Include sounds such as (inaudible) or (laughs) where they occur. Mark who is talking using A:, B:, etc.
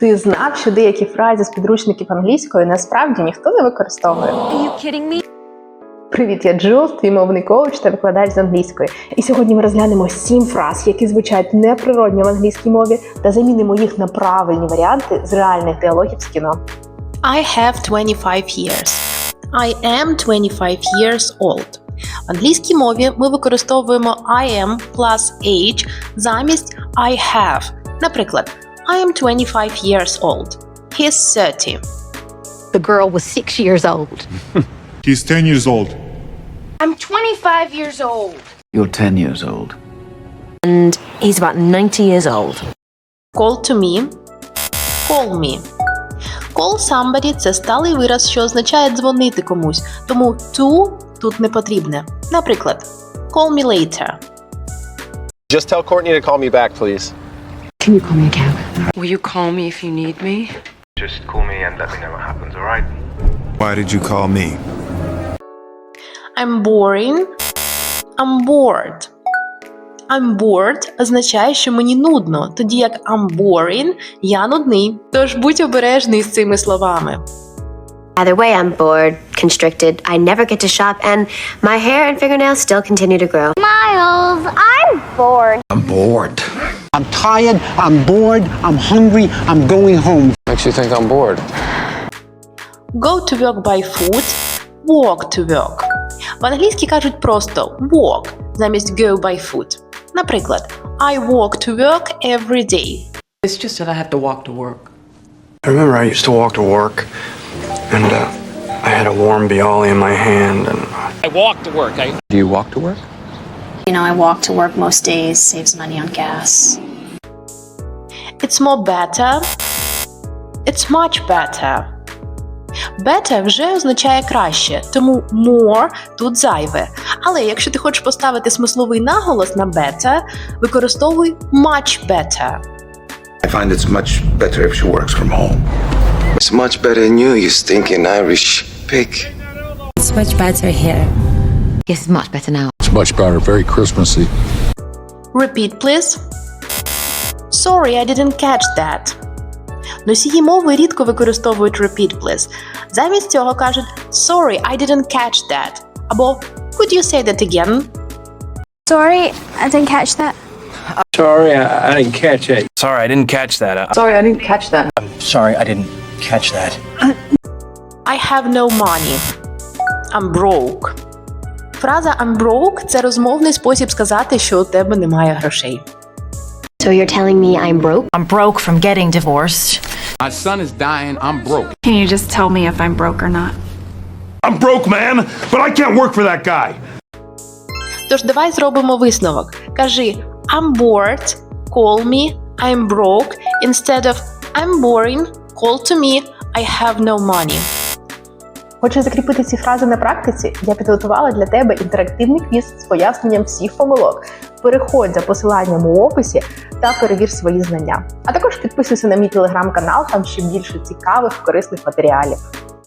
A: Ти знав, що деякі фрази з підручників англійської насправді ніхто не використовує. Привіт, я Джулс, твій мовний коуч та викладач з англійської. І сьогодні ми розглянемо сім фраз, які звучать неприродньо в англійській мові, та замінимо їх на правильні варіанти з реальних діалогів з кіно.
B: I have 25 years. I am 25 years old. В англійській мові ми використовуємо I am plus age замість I have. Наприклад, I am 25 years old. He's 30.
C: The girl was six years old. (laughs)
D: He's 10 years old.
E: I'm 25 years old.
F: You're 10 years old.
G: and he's about 90 years old.
B: Call to me. Call me. Call somebody – це сталий вираз, що означає дзвонити комусь, тому to тут не потрібне. Наприклад, call me later.
H: Just tell Courtney to call me back, please.
C: Can you call me a cab?
I: Will you call me if you need me?
J: Just call me and let me know what happens, alright?
D: Why did you call me?
B: I'm boring. I'm bored. I'm bored означає, що мені нудно, тоді як I'm boring – я нудний. Тож будь обережний з цими словами.
G: Either way, I'm bored, constricted, I never get to shop, and my hair and fingernails still continue to grow.
E: Miles, I'm bored.
F: I'm bored.
K: I'm tired, I'm bored, I'm hungry, I'm going home.
H: Makes you think I'm bored.
B: Go to work by foot, walk to work. В англійській кажуть просто walk замість go by foot. Наприклад, I walk to work every day.
I: It's just that I have to walk to work.
J: I remember I used to walk to work, and uh, I had a warm Bialy in my hand, and
H: Do you walk to work?
L: You know, I walk to work most days, saves money on gas.
B: It's more better. It's much better. Better вже означає краще, тому more тут зайве. Але якщо ти хочеш поставити смисловий наголос на better, використовуй much better.
F: I find it's much better if she works from home.
J: it's much better than you, you stinking Irish pig.
G: It's much better here.
C: Yes, it's much better now.
D: It's much better, very Christmassy.
B: Repeat, please. Sorry, I didn't catch that. Носії мови рідко використовують repeat, please. Замість цього кажуть Sorry, I didn't catch that. Або Could you say that again?
E: Sorry, I didn't catch that.
J: Sorry, I, I didn't catch it.
I: Sorry, I didn't catch that.
K: Sorry, I didn't catch that.
J: Sorry, I didn't catch that.
B: I have no money. I'm broke. Фраза I'm broke це розмовний спосіб сказати, що у тебе немає грошей.
G: So you're telling me I'm broke?
L: I'm broke from getting divorced.
D: My son is dying. I'm broke.
L: Can you just tell me if I'm broke or not?
D: I'm broke, man, but I can't work for that guy.
B: Tож давай зробимо висновок. Кажи I'm bored, call me, I'm broke, instead of I'm boring, call to me, I have no money.
A: Хочеш закріпити ці фрази на практиці? Я підготувала для тебе інтерактивний квіз з поясненням всіх помилок. Переходь за посиланням у описі та перевір свої знання. А також підписуйся на мій телеграм-канал, там ще більше цікавих корисних матеріалів.